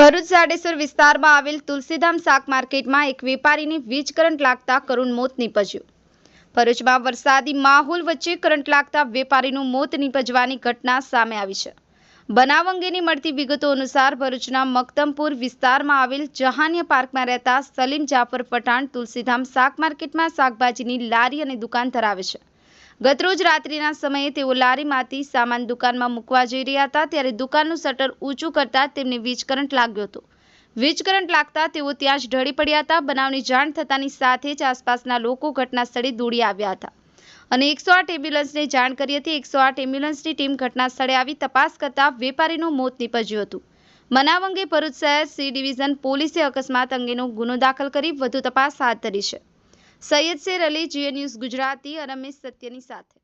ભરૂચ જાડેસર વિસ્તારમાં આવેલ તુલસીધામ શાક માર્કેટમાં એક વેપારીને વીજ કરંટ લાગતા કરુણ મોત નીપજ્યું. ભરૂચમાં વરસાદી માહોલ વચ્ચે કરંટ લાગતા વેપારીનું મોત નીપજવાની ઘટના સામે આવી છે. બનાવ અંગેની મળતી વિગતો અનુસાર ભરૂચના મક્તમપુર વિસ્તારમાં આવેલ જહાનિયા પાર્કમાં રહેતા સલીમ જાફર પઠાણ તુલસીધામ શાક માર્કેટમાં શાકભાજીની લારી અને દુકાન ધરાવે છે. ગતરોજ રાત્રિના સમયે તેઓ લારીમાંથી સામાન દુકાનમાં મૂકવા જઈ રહ્યા હતા, ત્યારે દુકાનનું શટર ઊંચું કરતા તેમને વીજ કરંટ લાગ્યો હતો. વીજ કરંટ લાગતા તેઓ ત્યાં જ ઢળી પડ્યા હતા. બનાવની જાણ થતાની સાથે જ આસપાસના લોકો ઘટના સ્થળે દોડી આવ્યા હતા. અને એકસો આઠ એમ્બ્યુલન્સને જાણ કરી હતી. એકસો આઠ એમ્બ્યુલન્સની ટીમ ઘટના સ્થળે આવી તપાસ કરતા વેપારીનું મોત નીપજ્યું હતું. બનાવ અંગે ભરૂચ શહેર સી ડિવિઝન પોલીસે અકસ્માત અંગેનો ગુનો દાખલ કરી વધુ તપાસ હાથ ધરી છે. સૈયદ શેર અલી જીએ ન્યૂઝ ગુજરાતી અને સત્યની સાથે.